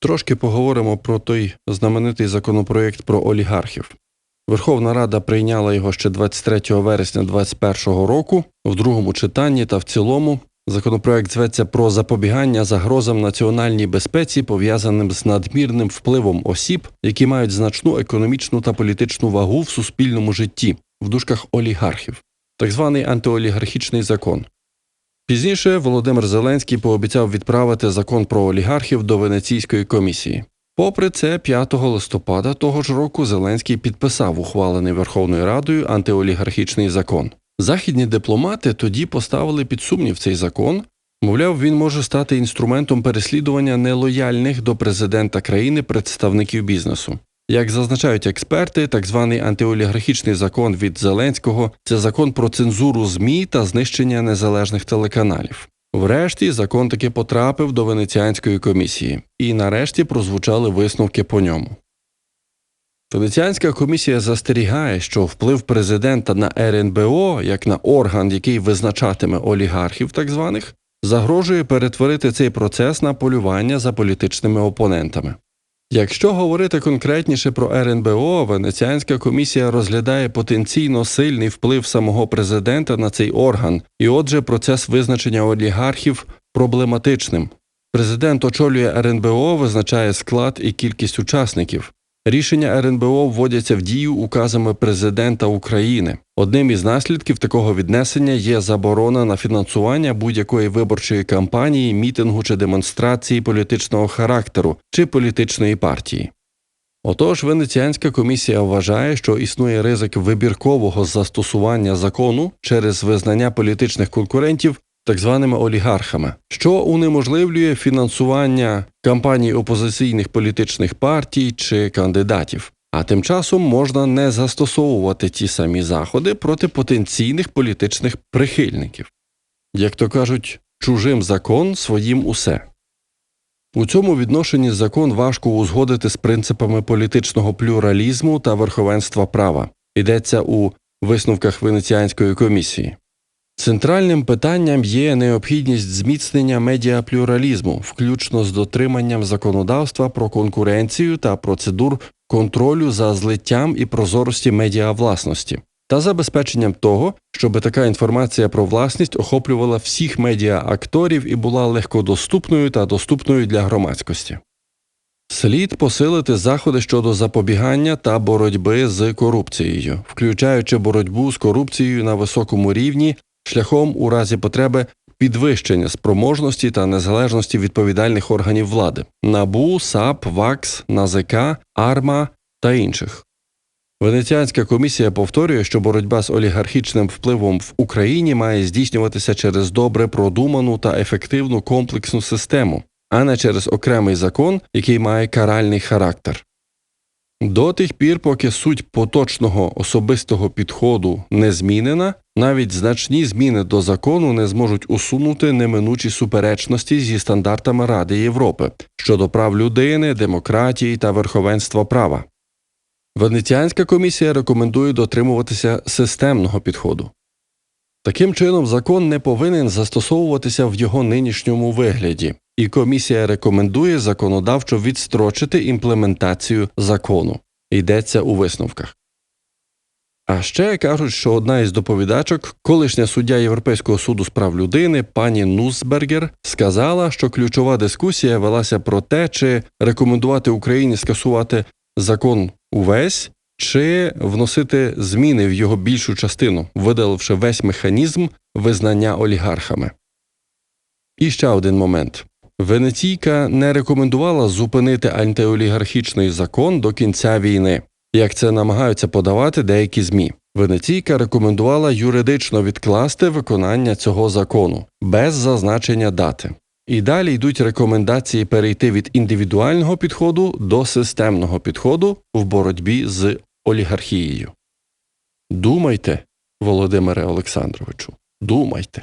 Трошки поговоримо про той знаменитий законопроєкт про олігархів. Верховна Рада прийняла його ще 23 вересня 2021 року в другому читанні та в цілому. Законопроект зветься про запобігання загрозам національній безпеці, пов'язаним з надмірним впливом осіб, які мають значну економічну та політичну вагу в суспільному житті, в дужках олігархів, так званий антиолігархічний закон. Пізніше Володимир Зеленський пообіцяв відправити закон про олігархів до Венеційської комісії. Попри це, 5 листопада того ж року Зеленський підписав ухвалений Верховною Радою антиолігархічний закон. Західні дипломати тоді поставили під сумнів цей закон. Мовляв, він може стати інструментом переслідування нелояльних до президента країни представників бізнесу. Як зазначають експерти, так званий антиолігархічний закон від Зеленського це закон про цензуру ЗМІ та знищення незалежних телеканалів. Врешті закон таки потрапив до Венеціанської комісії, і нарешті прозвучали висновки по ньому. Венеціанська комісія застерігає, що вплив президента на РНБО, як на орган, який визначатиме олігархів, так званих, загрожує перетворити цей процес на полювання за політичними опонентами. Якщо говорити конкретніше про РНБО, Венеціанська комісія розглядає потенційно сильний вплив самого президента на цей орган, і отже, процес визначення олігархів проблематичним. Президент очолює РНБО, визначає склад і кількість учасників. Рішення РНБО вводяться в дію указами президента України. Одним із наслідків такого віднесення є заборона на фінансування будь-якої виборчої кампанії, мітингу чи демонстрації політичного характеру чи політичної партії. Отож, Венеціанська комісія вважає, що існує ризик вибіркового застосування закону через визнання політичних конкурентів так званими олігархами, що унеможливлює фінансування кампаній опозиційних політичних партій чи кандидатів. А тим часом можна не застосовувати ті самі заходи проти потенційних політичних прихильників. Як то кажуть, чужим закон своїм усе. У цьому відношенні закон важко узгодити з принципами політичного плюралізму та верховенства права. Йдеться у висновках Венеціанської комісії. Центральним питанням є необхідність зміцнення медіаплюралізму, включно з дотриманням законодавства про конкуренцію та процедур контролю за злиттям і прозорості медіавласності, та забезпеченням того, щоб така інформація про власність охоплювала всіх медіаакторів і була легкодоступною та доступною для громадськості. Слід посилити заходи щодо запобігання та боротьби з корупцією, включаючи боротьбу з корупцією на високому рівні шляхом у разі потреби підвищення спроможності та незалежності відповідальних органів влади НАБУ, САП, ВАКС, НАЗК, АРМА та інших. Венеціанська комісія повторює, що боротьба з олігархічним впливом в Україні має здійснюватися через добре продуману та ефективну комплексну систему, а не через окремий закон, який має каральний характер. До тих пір, поки суть поточного особистого підходу не змінена, навіть значні зміни до закону не зможуть усунути неминучі суперечності зі стандартами Ради Європи щодо прав людини, демократії та верховенства права. Венеціанська комісія рекомендує дотримуватися системного підходу. Таким чином, закон не повинен застосовуватися в його нинішньому вигляді, і комісія рекомендує законодавчо відстрочити імплементацію закону. Йдеться у висновках. А ще кажуть, що одна із доповідачок, колишня суддя Європейського суду з прав людини, пані Нусбергер, сказала, що ключова дискусія велася про те, чи рекомендувати Україні скасувати закон увесь, чи вносити зміни в його більшу частину, видаливши весь механізм визнання олігархами. І ще один момент. Венеційка не рекомендувала зупинити антиолігархічний закон до кінця війни, як це намагаються подавати деякі ЗМІ. Венеційка рекомендувала юридично відкласти виконання цього закону без зазначення дати. І далі йдуть рекомендації перейти від індивідуального підходу до системного підходу в боротьбі з олігархією. Думайте, Володимире Олександровичу, думайте.